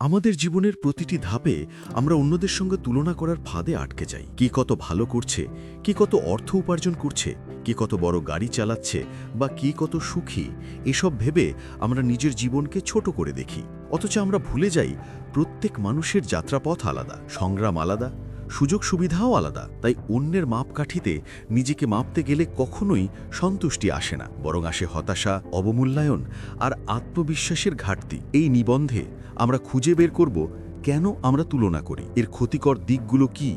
আমাদের জীবনের প্রতিটি ধাপে আমরা অন্যদের সঙ্গে তুলনা করার ফাঁদে আটকে যাই। কি কত ভালো করছে, কি কত অর্থ উপার্জন করছে, কি কত বড় গাড়ি চালাচ্ছে বা কি কত সুখী, এসব ভেবে আমরা নিজের জীবনকে ছোট করে দেখি। অথচ আমরা ভুলে যাই প্রত্যেক মানুষের যাত্রাপথ আলাদা, সংগ্রাম আলাদা সুযোগ সুবিধাও আলাদা, তাই অন্যের মাপকাঠিতে নিজেকে মাপতে গেলে কখনোই সন্তুষ্টি আসে না, বরং আসে হতাশা, অবমূল্যায়ন আর আত্মবিশ্বাসের ঘাটতি। এই নিবন্ধে আমরা খুঁজে বের করব কেন আমরা তুলনা করি, এর ক্ষতিকর দিকগুলো কি?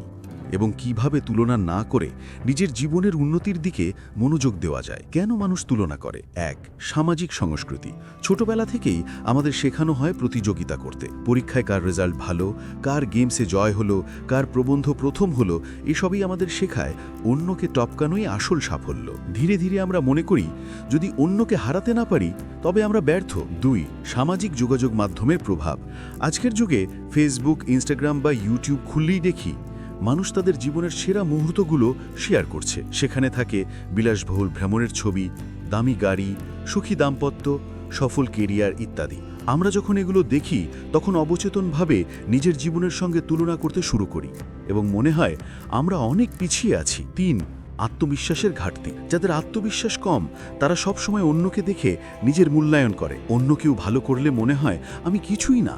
এবং কীভাবে তুলনা না করে নিজের জীবনের উন্নতির দিকে মনোযোগ দেওয়া যায়। কেন মানুষ তুলনা করে? এক, সামাজিক সংস্কৃতি। ছোটবেলা থেকেই আমাদের শেখানো হয় প্রতিযোগিতা করতে। পরীক্ষায় কার রেজাল্ট ভালো, কার গেমসে জয় হলো, কার প্রবন্ধ প্রথম হলো, এসবই আমাদের শেখায়, অন্যকে টপকানোই আসল সাফল্য। ধীরে ধীরে আমরা মনে করি, যদি অন্যকে হারাতে না পারি, তবে আমরা ব্যর্থ। দুই, সামাজিক যোগাযোগ মাধ্যমের প্রভাব। আজকের যুগে ফেসবুক ইনস্টাগ্রাম বা ইউটিউব খুললেই দেখি মানুষ তাদের জীবনের সেরা মুহূর্তগুলো শেয়ার করছে। সেখানে থাকে বিলাসবহুল ভ্রমণের ছবি, দামি গাড়ি, সুখী দাম্পত্য, সফল কেরিয়ার ইত্যাদি। আমরা যখন এগুলো দেখি, তখন অবচেতনভাবে নিজের জীবনের সঙ্গে তুলনা করতে শুরু করি এবং মনে হয় আমরা অনেক পিছিয়ে আছি। তিন, আত্মবিশ্বাসের ঘাটতি। যাদের আত্মবিশ্বাস কম, তারা সবসময় অন্যকে দেখে নিজের মূল্যায়ন করে। অন্য কেউ ভালো করলে মনে হয়, আমি কিছুই না।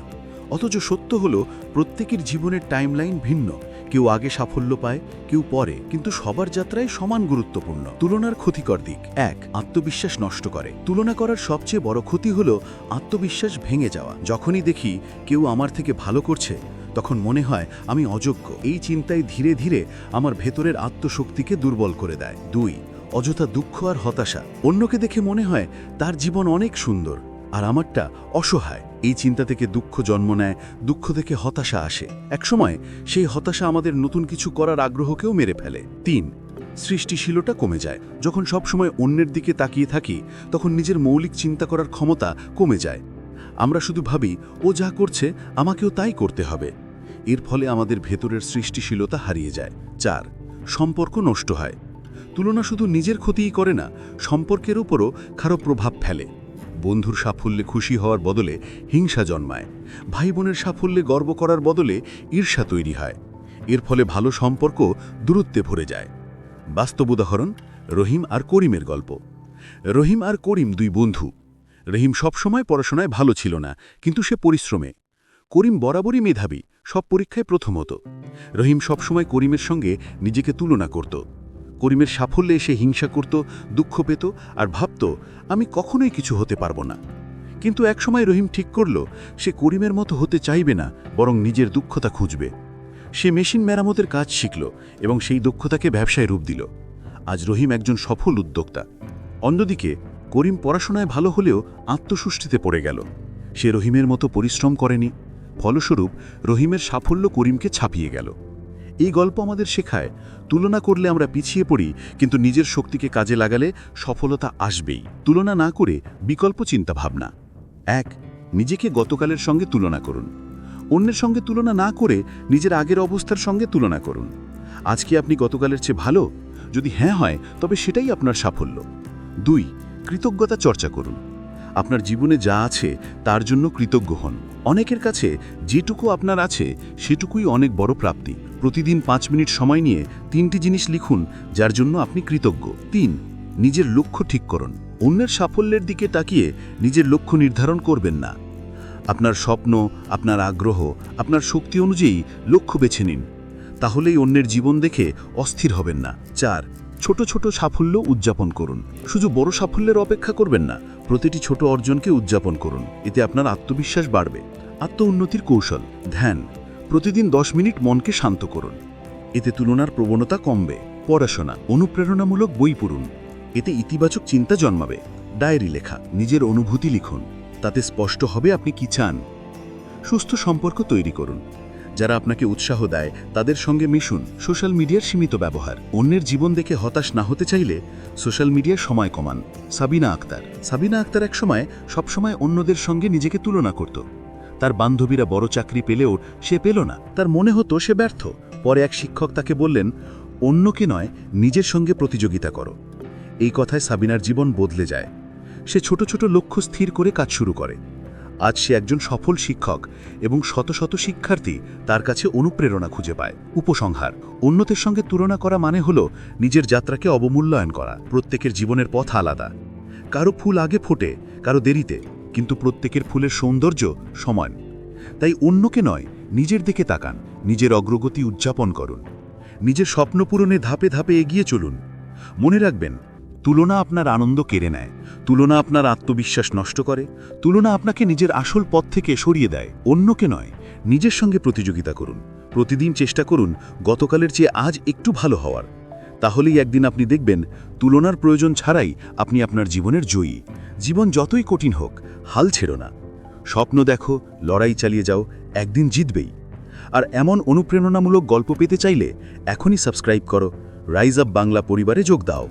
অথচ সত্য হলো, প্রত্যেকের জীবনের টাইমলাইন ভিন্ন। কেউ আগে সাফল্য পায়, কেউ পরে, কিন্তু সবার যাত্রায় সমান গুরুত্বপূর্ণ। তুলনার ক্ষতিকর দিক। এক, আত্মবিশ্বাস নষ্ট করে। তুলনা করার সবচেয়ে বড় ক্ষতি হল আত্মবিশ্বাস ভেঙে যাওয়া। যখনই দেখি কেউ আমার থেকে ভালো করছে, তখন মনে হয় আমি অযোগ্য। এই চিন্তায় ধীরে ধীরে আমার ভেতরের আত্মশক্তিকে দুর্বল করে দেয়। দুই, অযথা দুঃখ আর হতাশা। অন্যকে দেখে মনে হয় তার জীবন অনেক সুন্দর, আর আমারটা অসহায়। এই চিন্তা থেকে দুঃখ জন্ম নেয়, দুঃখ থেকে হতাশা আসে। একসময় সেই হতাশা আমাদের নতুন কিছু করার আগ্রহকেও মেরে ফেলে। তিন, সৃষ্টিশীলতা কমে যায়। যখন সবসময় অন্যের দিকে তাকিয়ে থাকি, তখন নিজের মৌলিক চিন্তা করার ক্ষমতা কমে যায়। আমরা শুধু ভাবি, ও যা করছে, আমাকেও তাই করতে হবে। এর ফলে আমাদের ভেতরের সৃষ্টিশীলতা হারিয়ে যায়। চার, সম্পর্ক নষ্ট হয়। তুলনা শুধু নিজের ক্ষতিই করে না, সম্পর্কের উপরও খারাপ প্রভাব ফেলে। বন্ধুর সাফল্যে খুশি হওয়ার বদলে হিংসা জন্মায়। ভাই বোনের সাফল্যে গর্ব করার বদলে ঈর্ষা তৈরি হয়। এর ফলে ভালো সম্পর্ক দূরত্বে ভরে যায়। বাস্তব উদাহরণ, রহিম আর করিমের গল্প। রহিম আর করিম দুই বন্ধু। রহিম সবসময় পড়াশোনায় ভালো ছিল না, কিন্তু সে পরিশ্রমে। করিম বরাবরই মেধাবী, সব পরীক্ষায় প্রথম হতো রহিম সবসময় করিমের সঙ্গে নিজেকে তুলনা করত। করিমের সাফল্যে এসে হিংসা করত, দুঃখ পেত আর ভাবত, আমি কখনোই কিছু হতে পারব না। কিন্তু একসময় রহিম ঠিক করল, সে করিমের মতো হতে চাইবে না, বরং নিজের দুঃখতা খুঁজবে। সে মেশিন মেরামতের কাজ শিখল এবং সেই দক্ষতাকে ব্যবসায় রূপ দিল। আজ রহিম একজন সফল উদ্যোক্তা। অন্যদিকে, করিম পড়াশোনায় ভালো হলেও আত্মসুষ্টিতে পড়ে গেল। সে রহিমের মতো পরিশ্রম করেনি। ফলস্বরূপ, রহিমের সাফল্য করিমকে ছাপিয়ে গেল। এই গল্প আমাদের শেখায়, তুলনা করলে আমরা পিছিয়ে পড়ি, কিন্তু নিজের শক্তিকে কাজে লাগালে সফলতা আসবেই। তুলনা না করে বিকল্প চিন্তা ভাবনা এক, নিজেকে গতকালের সঙ্গে তুলনা করুন। অন্যের সঙ্গে তুলনা না করে নিজের আগের অবস্থার সঙ্গে তুলনা করুন। আজকে আপনি গতকালের চেয়ে ভালো? যদি হ্যাঁ হয়, তবে সেটাই আপনার সাফল্য। দুই, কৃতজ্ঞতা চর্চা করুন। আপনার জীবনে যা আছে, তার জন্য কৃতজ্ঞ হন। অনেকের কাছে যেটুকু আপনার আছে, সেটুকুই অনেক বড় প্রাপ্তি। প্রতিদিন পাঁচ মিনিট সময় নিয়ে তিনটি জিনিস লিখুন, যার জন্য আপনি কৃতজ্ঞ। তিন, নিজের লক্ষ্য ঠিক করুন। অন্যের সাফল্যের দিকে তাকিয়ে নিজের লক্ষ্য নির্ধারণ করবেন না। আপনার স্বপ্ন, আপনার আগ্রহ, আপনার শক্তি অনুযায়ী লক্ষ্য বেছে নিন। তাহলেই অন্যের জীবন দেখে অস্থির হবেন না। চার, ছোট ছোট সাফল্য উদযাপন করুন। শুধু বড় সাফল্যের অপেক্ষা করবেন না, প্রতিটি ছোট অর্জনকে উদযাপন করুন। এতে আপনার আত্মবিশ্বাস বাড়বে। আত্ম উন্নতির কৌশল, ধ্যান। প্রতিদিন দশ মিনিট মনকে শান্ত করুন। এতে তুলনার প্রবণতা কমবে। পড়াশোনা, অনুপ্রেরণামূলক বই পড়ুন। এতে ইতিবাচক চিন্তা জন্মাবে। ডায়েরি লেখা, নিজের অনুভূতি লিখুন। তাতে স্পষ্ট হবে আপনি কি চান। সুস্থ সম্পর্ক তৈরি করুন। যারা আপনাকে উৎসাহ দেয়, তাদের সঙ্গে মিশুন। সোশ্যাল মিডিয়ার সীমিত ব্যবহার। অন্যের জীবন দেখে হতাশ না হতে চাইলে সোশ্যাল মিডিয়ার সময় কমান। সাবিনা আক্তার। সাবিনা আক্তার একসময় সবসময় অন্যদের সঙ্গে নিজেকে তুলনা করত। তার বান্ধবীরা বড় চাকরি পেলেও সে পেল না। তার মনে হতো সে ব্যর্থ। পরে এক শিক্ষক তাকে বললেন অন্যকে নয়, নিজের সঙ্গে প্রতিযোগিতা করো। এই কথায় সাবিনার জীবন বদলে যায়। সে ছোট ছোট লক্ষ্য স্থির করে কাজ শুরু করে। আজ সে একজন সফল শিক্ষক এবং শত শত শিক্ষার্থী তার কাছে অনুপ্রেরণা খুঁজে পায়। উপসংহার, অন্যদের সঙ্গে তুলনা করা মানে হল নিজের যাত্রাকে অবমূল্যায়ন করা। প্রত্যেকের জীবনের পথ আলাদা। কারও ফুল আগে ফোটে, কারও দেরিতে। কিন্তু প্রত্যেকের ফুলের সৌন্দর্য সমান। তাই অন্যকে নয়, নিজের দিকে তাকান, নিজের অগ্রগতি উদযাপন করুন, নিজের স্বপ্ন পূরণে ধাপে ধাপে এগিয়ে চলুন। মনে রাখবেন, তুলনা আপনার আনন্দ কেড়ে নেয়, তুলনা আপনার আত্মবিশ্বাস নষ্ট করে, তুলনা আপনাকে নিজের আসল পথ থেকে সরিয়ে দেয়। অন্যকে নয়, নিজের সঙ্গে প্রতিযোগিতা করুন। প্রতিদিন চেষ্টা করুন গতকালের চেয়ে আজ একটু ভালো হওয়ার। তাহলেই একদিন আপনি দেখবেন তুলনার প্রয়োজন ছাড়াই আপনি আপনার জীবনের জয়ী। জীবন যতই কঠিন হোক, হাল ছেড়ো না। স্বপ্ন দেখো, লড়াই চালিয়ে যাও, একদিন জিতবেই। আর এমন অনুপ্রেরণামূলক গল্প পেতে চাইলে এখনই সাবস্ক্রাইব করো, রাইজ আপ বাংলা পরিবারে যোগ দাও।